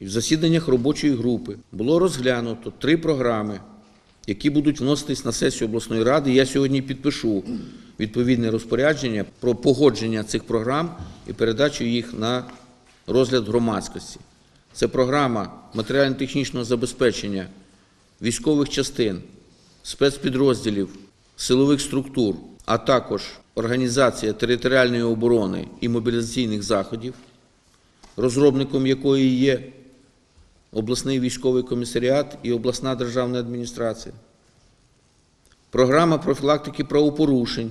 В засіданнях робочої групи було розглянуто три програми, які будуть вноситись на сесію обласної ради. Я сьогодні підпишу відповідне розпорядження про погодження цих програм і передачу їх на розгляд громадськості. Це програма матеріально-технічного забезпечення військових частин, спецпідрозділів, силових структур, а також організація територіальної оборони і мобілізаційних заходів, розробником якої є обласний військовий комісаріат і обласна державна адміністрація. Програма профілактики правопорушень,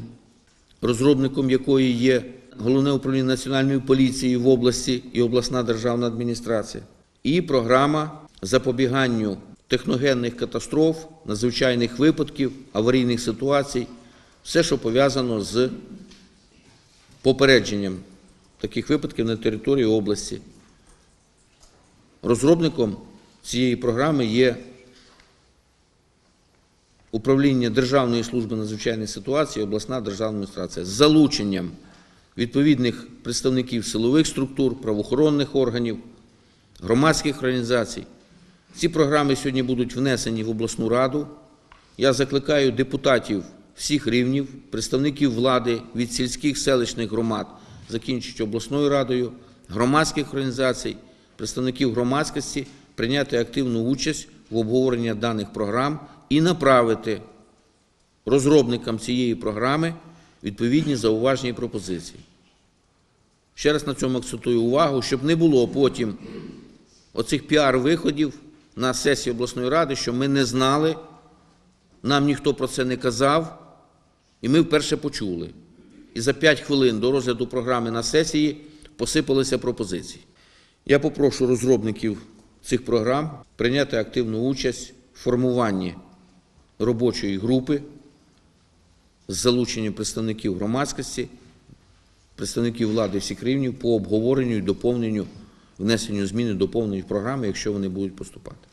розробником якої є Головне управління Національної поліції в області і обласна державна адміністрація, і програма запобіганню техногенних катастроф, надзвичайних випадків, аварійних ситуацій, все, що пов'язано з попередженням таких випадків на території області. Розробником цієї програми є управління Державної служби надзвичайних ситуацій, обласна державна адміністрація з залученням відповідних представників силових структур, правоохоронних органів, громадських організацій. Ці програми сьогодні будуть внесені в обласну раду. Я закликаю депутатів всіх рівнів, представників влади від сільських селищних громад, закінчуючи обласною радою, громадських організацій, представників громадськості прийняти активну участь в обговоренні даних програм і направити розробникам цієї програми відповідні зауваження і пропозиції. Ще раз на цьому акцентую увагу, щоб не було потім оцих піар-виходів на сесії обласної ради, що ми не знали, нам ніхто про це не казав, і ми вперше почули. І за 5 хвилин до розгляду програми на сесії посипалися пропозиції. Я попрошу розробників цих програм прийняти активну участь в формуванні робочої групи з залученням представників громадськості, представників влади всіх рівнів по обговоренню і доповненню, внесенню зміни і доповненню програми, якщо вони будуть поступати.